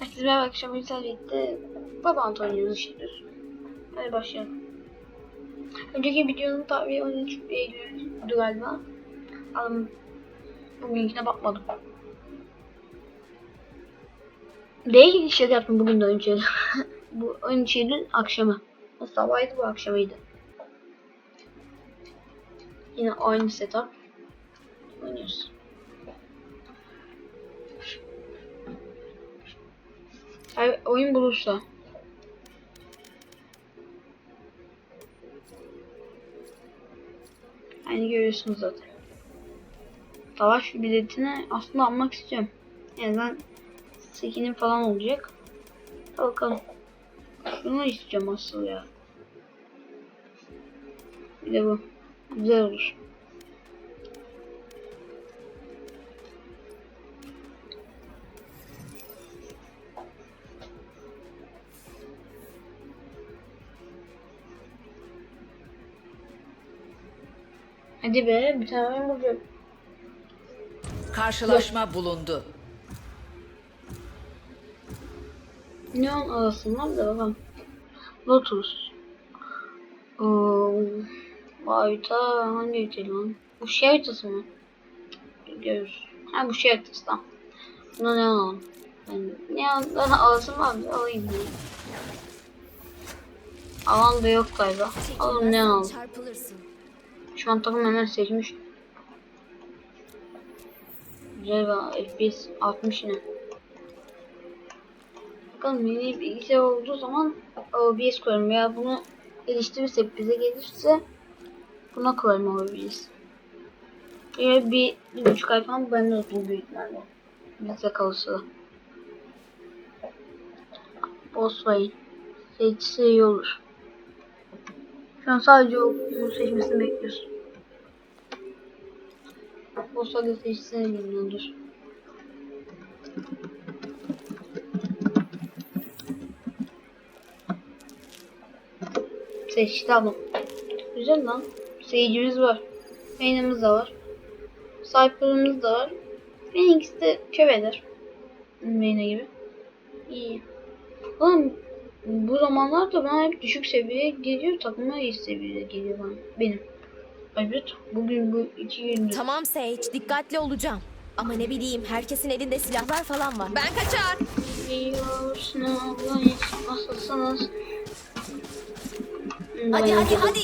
Herkese merhaba akşam Bilgisayar birlikte Valorant oynuyoruz işte. Hadi başlayalım. Önceki videonun tarihi 13 Eylül'dü galiba. Ama bugünküne bakmadım. Değil şey yaptım bugün de 13 Eylül. bu 13 Eylül akşamı. Sabahıydı bu akşamıydı. Yine aynı setup. Oynuyoruz. Eğer oyun bulursa. Yani görüyorsunuz zaten. Savaş biletini aslında almak istiyorum. En azından skin'im falan olacak. Bakalım. Şunu istiyorum asıl ya. Bir de bu. Güzel olur. Hadi be bir tane oyun bulacağım. Karşılaşma bulundu. Neon arasın var da bakalım. Lotus. Oo, harita hangi harita lan? Bu şey haritası mı? Görürüz. Ha bu şey haritası tamam. Buna ne alalım? Yani neon alasım var mı? Alayım ya. Alan da yok galiba. Alalım ne alalım? Şu an takım hemen seçmiş. Güzel var. FPS 60 yine. Bakalım yeni bilgisayar olduğu zaman OBS koyarım veya bunu geliştirirsek bize gelirse buna koyarım OBS. Ve bir, bir buçuk ay falan bende olur büyük ihtimalle. Bize kalırsa da. Boss Wayne. Seçse iyi olur. Şu an sadece o bunu seçmesini bekliyoruz. Da seçsene bilmiyordur. Seçti ama. Güzel lan. Seyircimiz var. Beynimiz de var. Sniper'ımız da var. Phoenix de kövedir. Beyne gibi. İyi. Oğlum bu zamanlarda bana hep düşük seviyeye geliyor. Takıma iyi seviyeye geliyor bana. Benim. Evet. Bugün bu iki gündür. Tamam Sage, dikkatli olacağım. Ama ne bileyim, herkesin elinde silahlar falan var. Ben kaçar. Allah için nasılsınız? Hadi, hadi, hadi.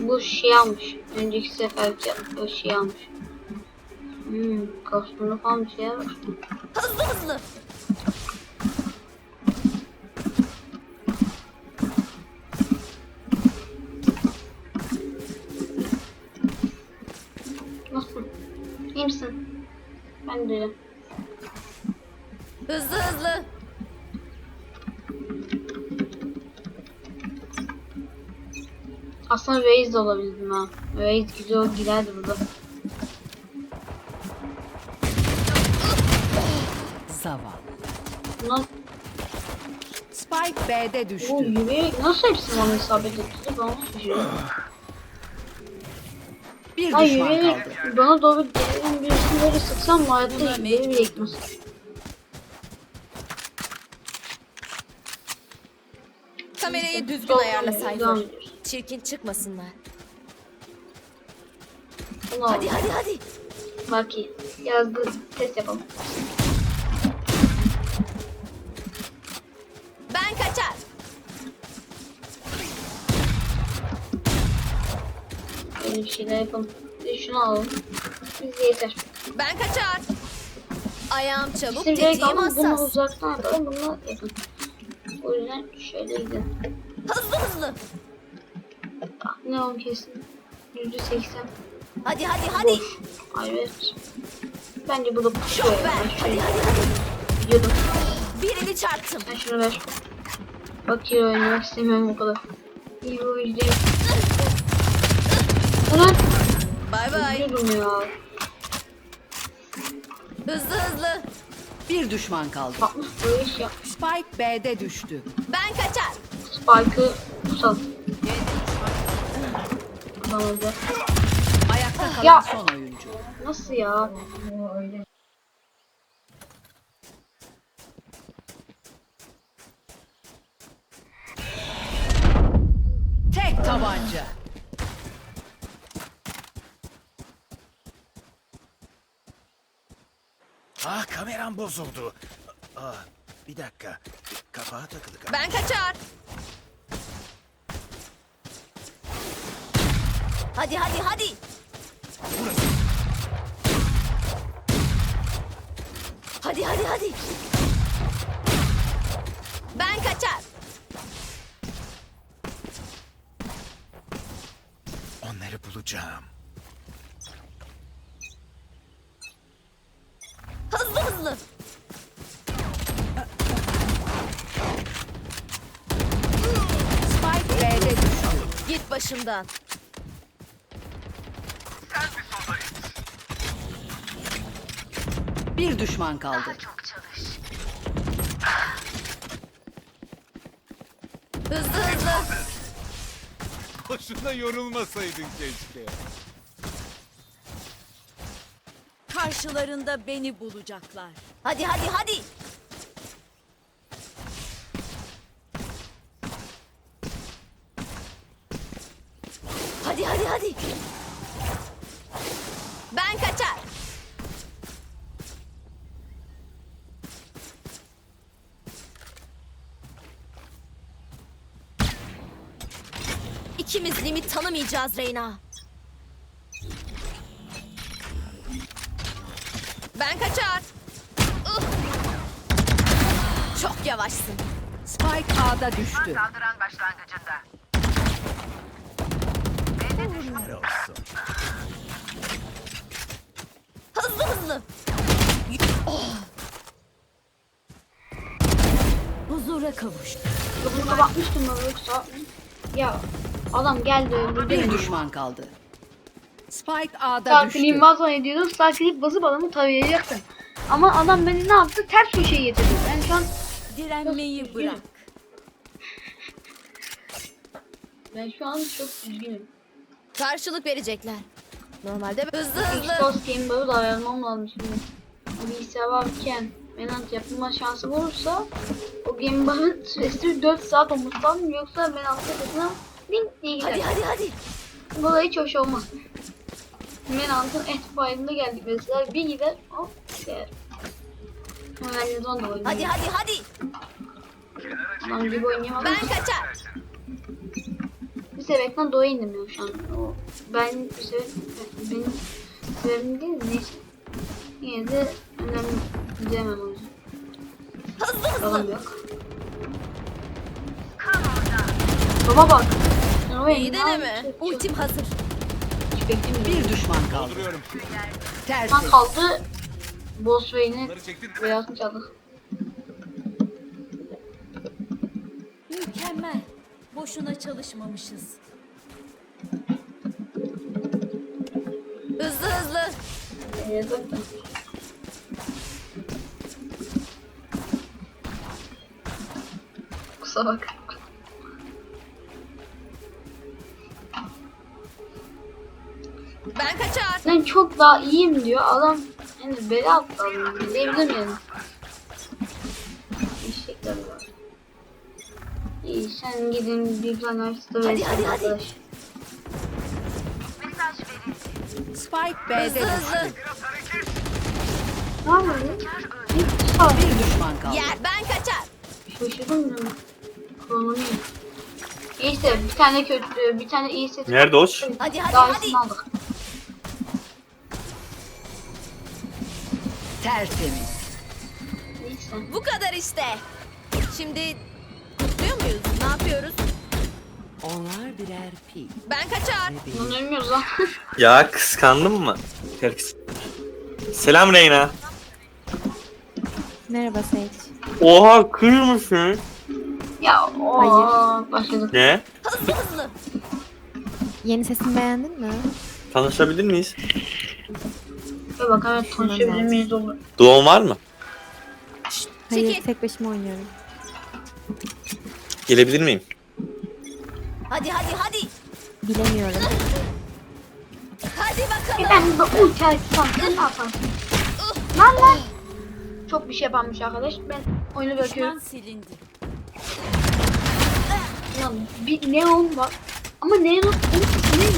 Bu şey almış. Önceki sefer bu şey almış. Hmm, kostümü falan bir şey var. Hızlı hızlı. İyi misin? Ben de. Hızlı hızlı. Aslında Raze de olabilirdim ha. Raze güzel giderdi burada. Zavallı. Bunlar Spike B'de bu düştü. yürüyerek nasıl hepsi bana isabet etti? Ben nasıl şaşırıyorum. Bir Ay düşman yürüyerek kaldı. bana doğru gelen birisini böyle sıksam hayatta Buna bile mecbur. yıkmaz. Kamerayı düzgün ayarla iyi, ediyoruz. Çirkin çıkmasınlar. Bunu Hadi hadi hadi. Belki yazdı test yapalım. Ben kaçar. Böyle bir şeyler yapalım. Şunu alalım. Bize yeter. Ben kaçar. Ayağım çabuk, gerek tetiğim alın. Bunu hassas. uzaktan yapalım. Bunu yapın. O yüzden şöyle gidelim. Hızlı hızlı. Ah, ne on kesin. Yüzde seksen. Hadi hadi hadi. Ay evet. Bence bu da Şok şöyle. ver. Ben Hadi şöyle hadi hadi. gidiyordum. Birini çarptım. Sen şunu ver. Bakıyor oynamak istemiyorum o kadar. İyi bu yüzde. Ulan Bay bay. Hızlı hızlı. Bir düşman kaldı. Spike B'de düştü. Ben kaçar. Spike'ı pusat. Ayakta kalan Ya. son oyuncu. Nasıl ya? Tek tabanca. Ah kameram bozuldu. Ah, bir dakika. Kapağı takılı galiba. Ben kaçar. Hadi hadi hadi. Hadi hadi hadi. Ben kaçar. Onları bulacağım. Hızlı hızlı. Spike B'de düştü. Git başımdan. Bir düşman kaldı. Hızlı hızlı. Boşuna yorulmasaydın keşke. Karşılarında beni bulacaklar. Hadi hadi hadi. Hadi hadi hadi. Ben kaçar. İkimiz limit tanımayacağız Reyna. Ben kaçar. Ih! Çok yavaşsın. Spike A'da düştü. Ne olsun. Hızlı hızlı. Huzura kavuş. Yoksa bakmıştım ben yoksa. Ya adam geldi öldürdü Bir düşman kaldı. Spike A'da Sağ düştü. zannediyordum. Sağ klik basıp adamı tarayacaktım. Ama adam beni ne yaptı? Ters köşeye getirdi. Ben şu an Direnmeyi bırak. ben şu an çok üzgünüm. Karşılık verecekler. Normalde hızlı hızlı. Xbox Game Bar'ı da ayarlamam lazım şimdi. O bilgisayar varken menant yapma şansım olursa o Game Bar'ın süresi 4 saat olması lazım. Yoksa menant sesine link diye gider. Hadi hadi hadi. Bu da hiç hoş olmaz. Menant'ın et file'ında geldik mesela bir gider hop gider. Herhalde don da oynuyor. Hadi hadi hadi. Adam gibi oynayamadım. Ben kaçar. Bir sebepten doğa indim ya şu an. O, ben bir sebep, benim sebebim değil de neyse. Yine de önemli diyemem o yüzden. Hızlı hızlı. Yalan yok. Baba bak. İyi elinden deneme. Ultim hazır. Bir düşman kaldı. Dolduruyorum. Sen Tersi. kaldı. Boss Wayne'in Bunları çektin. beyazını çaldık. Mükemmel. Boşuna çalışmamışız. Hızlı hızlı. Zaten. Kusura bak. Ben çok daha iyiyim diyor. Adam yani beli attı adamı. Diyebilirim yani. Eşekler var. İyi sen gidin bir tane açtı Hadi, verirsin hadi, hadi. Spike B'de Hızlı. Ne ol. Bir düşman kaldı. Yer ben kaçar. Şaşırdım ben. Kronomi. İşte bir tane kötü, bir tane iyi set. Nerede o? Hadi hadi Daha hadi. aldık. Tertemiz. Neyse. Bu kadar işte. Şimdi kutluyor muyuz? Ne yapıyoruz? Onlar birer pil. Ben kaçar. Ölmüyoruz lan. Ya kıskandın mı? Herkes. Selam Reyna. Merhaba Sage. Oha kır mısın? ya o başladık. Ne? Hızlı hızlı. Yeni sesimi beğendin mi? Tanışabilir miyiz? Ve bak evet konuşabilir miyiz olur. Doğum var mı? Hayır Çekil. tek başıma oynuyorum. Gelebilir miyim? Hadi hadi hadi. Bilemiyorum. Hadi E bakalım. ben de ulti açsam ne yaparsın? Lan lan. Çok bir şey yapanmış arkadaş. Ben oyunu Düşman bırakıyorum. silindi. Lan bir neon var. Ama ne ya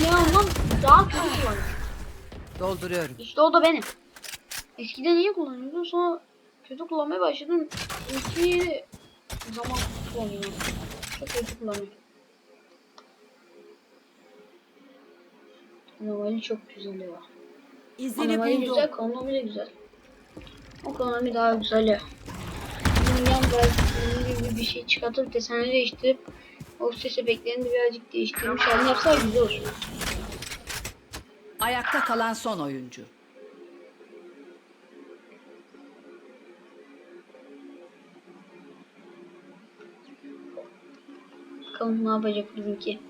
ondan daha kötü kullanıyor. Dolduruyorum. İşte o da benim. Eskiden iyi kullanıyordum sonra kötü kullanmaya başladım. İki zaman kullanıyorum. Çok kötü kullanıyorum. Anomali çok güzel ya. İzini Anomali buldum. güzel, konomi de güzel. O konomi daha güzel ya. Bunun yan versiyonu gibi bir şey çıkartıp desenleri değiştirip o ses efektlerini de birazcık değiştirmiş halini yapsa güzel olur. Ayakta kalan son oyuncu. Bakalım ne yapacak bizimki.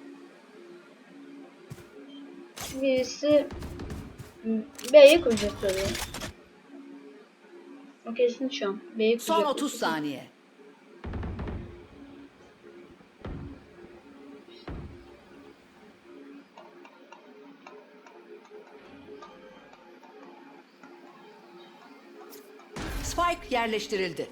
Birisi B'ye kuracak tabii. O kesin şu an. B'ye kuracak. Son 30 saniye. Yerleştirildi.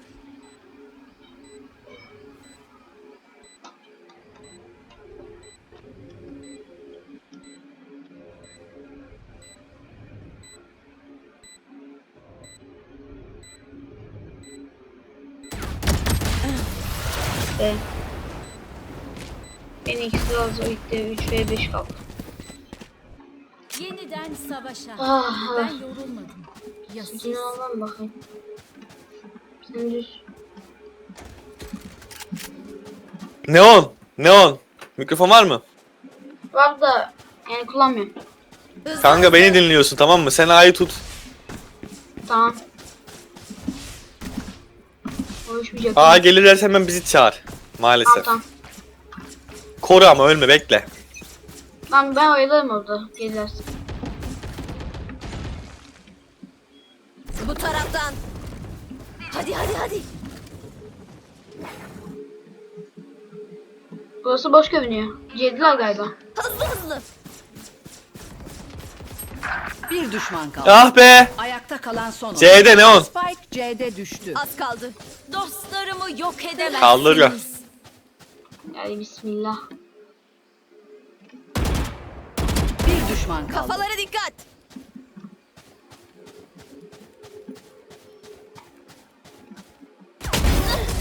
İkisi lazım. Gitti. 3 ve 5 kaldı. Yeniden savaşa. Ah, Ben ah. yorulmadım. Ya siz? Yine alalım bakayım. Neon. Neon. Mikrofon var mı? Var da yani kullanmıyorum. Kanka beni dinliyorsun tamam mı? Sen A'yı tut. Tamam. Konuşmayacak. A gelirlerse hemen bizi çağır. Tamam Maalesef. tamam. Koru ama ölme bekle. Ben, ben oyalarım orada gelirlerse. Bu taraftan. Hadi hadi hadi. Burası boş görünüyor. Cediler galiba. Hızlı hızlı. Bir düşman kaldı. Ah be. Ayakta kalan son. C'de Neon. Spike C'de düştü. Az kaldı. Dostlarımı yok edemezsiniz. Kaldırıyor. Yani bismillah. Bir düşman kaldı. Kafalara dikkat.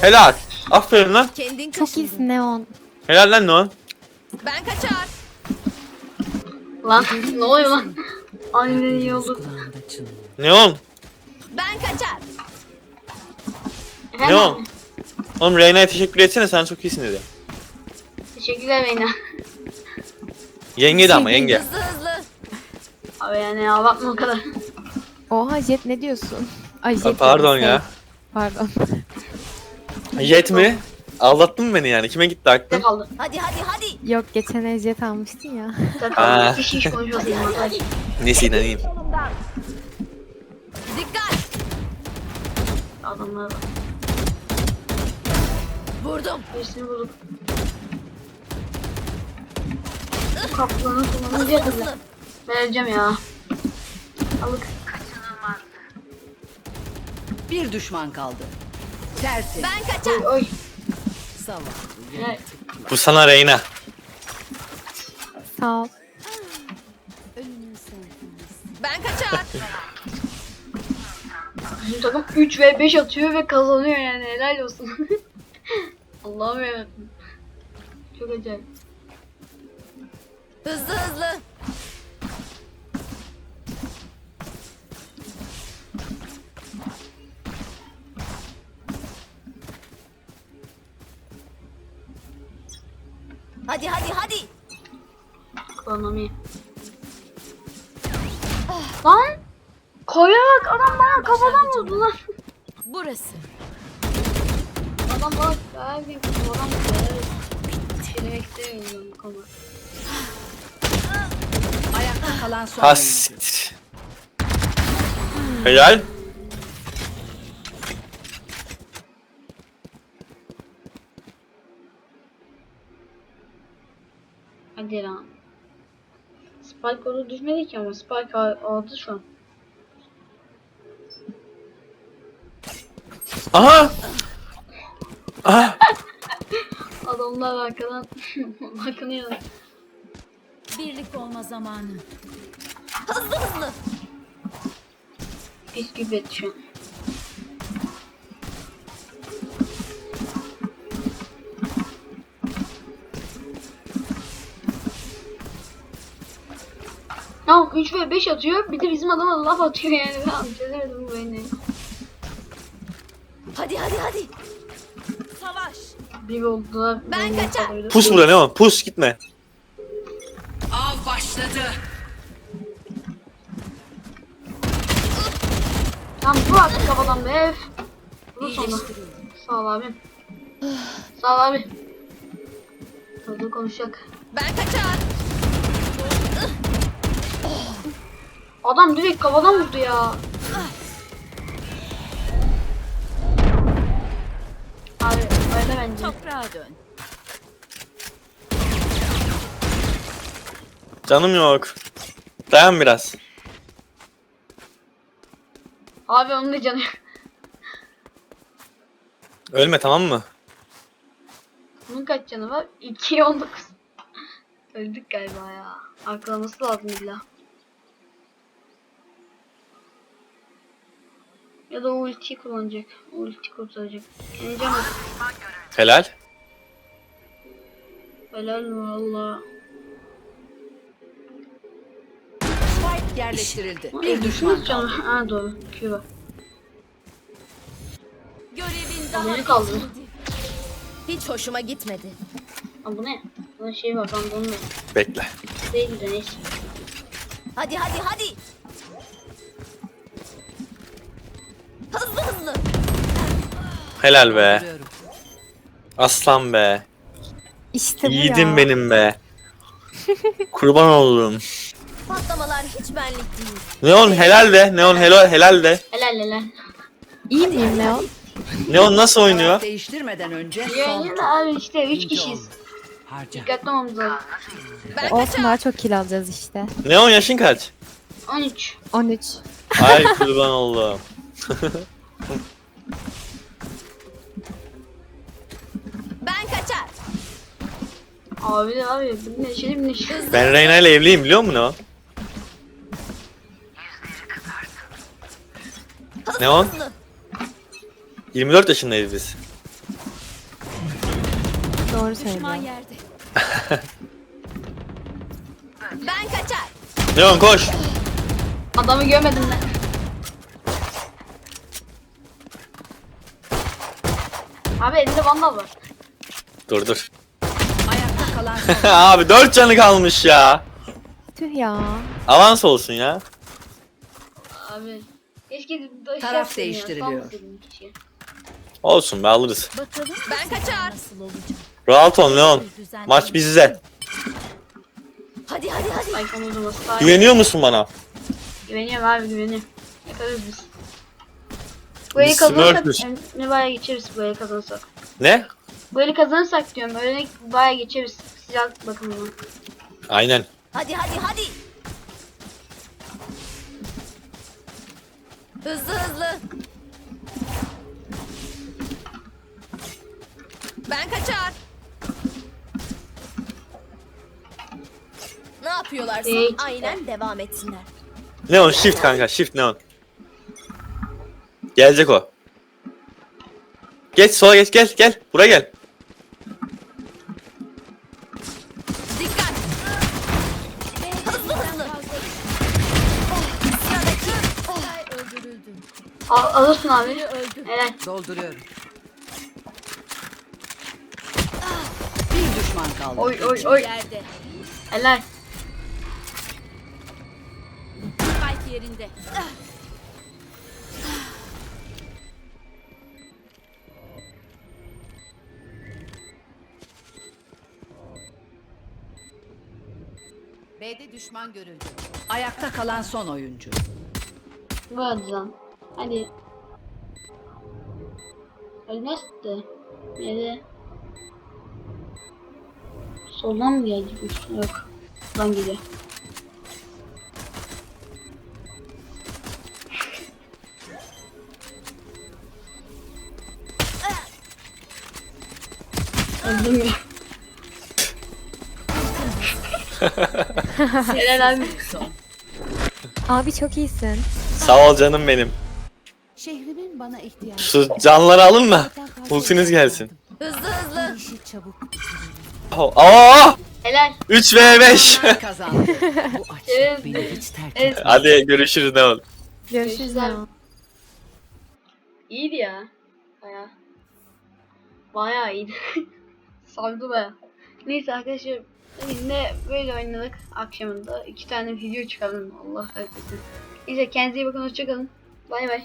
Helal. Aferin lan. Kendin Çok kaşındın. iyisin Neon. Helal lan Neon. Ben kaçar. Lan ne oluyor lan? Aynen iyi oldu. Neon. Ben kaçar. Efendim? Neon. Oğlum Reyna'ya teşekkür etsene sen çok iyisin dedi. Teşekkürler Reyna. Yenge de ama yenge. Hızlı hızlı. Abi yani abartma o kadar. Oha Jet ne diyorsun? Ay Jet pardon dedim, ya. Pardon. Jet mi? Aldattın mı beni yani? Kime gitti aklın? kaldı? Hadi hadi hadi. Yok geçen el Jet almıştın ya. Ne Aa. hiç. Hadi. Neyse inanayım. Dikkat. Adamlar. Vurdum. Birisini bulduk. Kaplanı kullanınca hızlı. Vereceğim ya. Alık. Bir düşman kaldı. Tersi. Ben kaçar. Oy oy. Zavallı. Evet. Bu sana Reyna. Sağ ol. Ben kaçar. Bizim takım 3 ve 5 atıyor ve kazanıyor yani helal olsun. Allah'ım yarabbim. Çok acayip. hızlı hızlı. Hadi hadi hadi. Ekonomi. Lan! Koyarak adam bana kafadan vurdu lan. Burası. Adam bana verdi kafadan vurdu. Bir demek istemiyorum bu konuda. Ayakta kalan son Ha oyuncu. siktir. Helal. Hadi lan. Spike orada düşmedi ki ama Spike al- aldı şu an. Aha. Aha. Adamlar arkadan bakınıyor. Birlik olma zamanı. Hızlı hızlı. Pis gibi şu an. Ya 3 ve 5 atıyor bir de bizim adama laf atıyor yani ben çözemedim bu oyunu. Hadi hadi hadi. Savaş. Bir oldular. Ben kaçar. Pus burada ne o? Pus gitme. Av başladı. Tamam bu artık kafadan be. Bu sonra. Sağ ol abim. Sağ ol abi. Hızlı konuşacak. Ben kaçar. Adam direkt kafadan vurdu ya. Abi öyle bence. Toprağa dön. Canım yok. Dayan biraz. Abi onun da canı yok. Ölme tamam mı? Bunun kaç canı var? 2'ye 19. Öldük galiba ya. Aklaması lazım illa. Ya da o ultiyi kullanacak. Ulti kurtaracak. Kendi canı. Helal. Helal valla. Spike yerleştirildi. Bir düşman kaldı. Ha doğru. Q var. Görevin daha Beni kaldı. Hiç hoşuma gitmedi. Ha bu ne? Buna şey var ben bunu Bekle. değil de neyse. Hadi hadi hadi. Hızlı. Helal be. Aslan be. İşte bu Yiğidim ya. benim be. Kurban olurum. Patlamalar hiç benlik değil. Neon helal de. Neon helal, helal de. Helal helal. İyi miyim Leon? Neon nasıl oynuyor? Değiştirmeden önce de abi işte 3 ikinci kişiyiz. Harca. Dikkatli olmamız lazım. Olsun daha çok kill alacağız işte. Neon yaşın kaç? 13. 13. Ay kurban oldum. Ben kaçar. Abi de abi bu neşeli bir neşeli. Ben Reyna ile evliyim biliyor musun? Hızlı Ne o? hızlı. 24 yaşındayız biz. Doğru Düşman söylüyor. yerde. Ben kaçar. Neon koş. Adamı görmedim ben. Vandal var. Dur dur. Ayakta kalan. Abi 4 canı kalmış ya. Tüh ya. Avans olsun ya. Abi. Keşke da ya, değiştiriliyor. keşke. Olsun be alırız. Bakalım Ben kaçar. nasıl olacak. Rahat ol Neon. Maç bizde. Hadi hadi hadi. Uzaması iyi. Güveniyor musun bana? Güveniyorum abi güveniyorum. Yaparız biz. Bu eli Biz kazanırsak smurf'üz. em- ne baya geçeriz bu eli kazanırsak. Ne? Bu eli kazanırsak diyorum öyle baya geçeriz silah bakımından. Aynen. Hadi hadi hadi. Hızlı hızlı. Ben kaçar. Ne yapıyorlarsa Hiç. aynen devam etsinler. Neon shift kanka shift Neon. Gelecek o. Geç sola geç gel gel. Buraya gel. Dikkat. Hızlı hızlı. Sıradaki. Al, alırsın abi. Helal. Dolduruyorum. Bir düşman kaldı. Oy oy oy. Yerde. Helal. Spike yerinde. B'de düşman görüldü. Ayakta kalan son oyuncu. Lan. Hadi. Ölmez de. Nerede? Soldan mı gelecek? Yok. Buradan geliyor. Abi. Abi çok iyisin. Sağ ol canım benim. Şehrimin bana ihtiyacı. Şu canları alın da ultiniz gelsin. Hızlı hızlı. İşi çabuk. Aa! Helal. 3 v 5. Ben kazandım. Bu Evet. açlık beni hiç terk Evet. etmez. Hadi görüşürüz ne olur. Görüşürüz ya. İyiydi ya. Baya. Baya iyiydi. Sardı baya. Neyse arkadaşlar. Yine böyle oynadık akşamında. iki tane video çıkardım. Allah kahretsin. Neyse kendinize iyi bakın. Hoşçakalın. Bay bay.